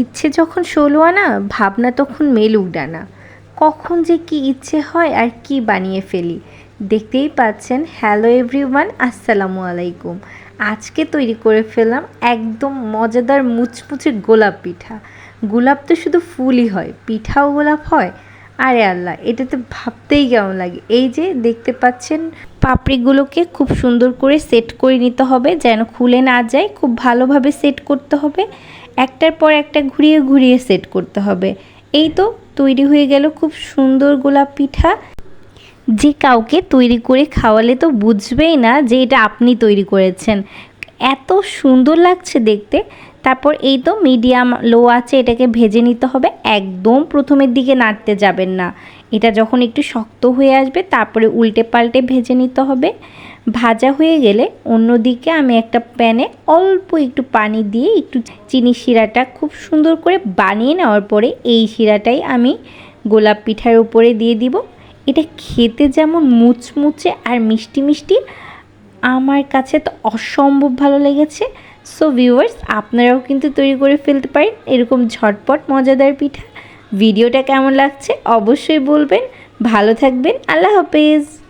ইচ্ছে যখন ষোলো আনা, ভাবনা তখন মেলুক ডানা কখন যে কি ইচ্ছে হয় আর কি বানিয়ে ফেলি। দেখতেই পাচ্ছেন, হ্যালো এভরিওয়ান, আসসালামু আলাইকুম। আজকে তৈরি করে ফেলাম একদম মজাদার মুচমুচে গোলাপ পিঠা। গোলাপ তো শুধু ফুলই হয়, পিঠাও গোলাপ হয় আরে আল্লাহ, এটা তো ভাবতেই কেমন লাগে। এই যে দেখতে পাচ্ছেন, পাপড়িগুলোকে খুব সুন্দর করে সেট করে নিতে হবে, যেন খুলে না যায়, খুব ভালোভাবে সেট করতে হবে। একটার পর একটা ঘুরিয়ে ঘুরিয়ে সেট করতে হবে। এই তো তৈরি হয়ে গেল খুব সুন্দর গোলাপ পিঠা। যে কাউকে তৈরি করে খাওয়ালে তো বুঝবেই না যে এটা আপনি তৈরি করেছেন। এত সুন্দর লাগছে দেখতে। তারপর এই তো মিডিয়াম লো আছে, এটাকে ভেজে নিতে হবে। একদম প্রথমের দিকে নাড়তে যাবেন না। এটা যখন একটু শক্ত হয়ে আসবে, তারপরে উল্টে পাল্টে ভেজে নিতে হবে। ভাজা হয়ে গেলে অন্যদিকে আমি একটা প্যানে অল্প একটু পানি দিয়ে একটু চিনি শিরাটা খুব সুন্দর করে বানিয়ে নেওয়ার পরে এই শিরাটাই আমি গোলাপ পিঠার উপরে দিয়ে দিব। এটা খেতে যেমন মুচমুচে আর মিষ্টি মিষ্টি আমার কাছে তো অসম্ভব ভালো লেগেছে। সো ভিউয়ার্স আপনারাও কিন্তু তৈরি করে ফেলতে পারেন এরকম ঝটপট, মজাদার পিঠা। ভিডিওটা কেমন লাগছে অবশ্যই বলবেন। ভালো থাকবেন। আল্লাহ হাফেজ।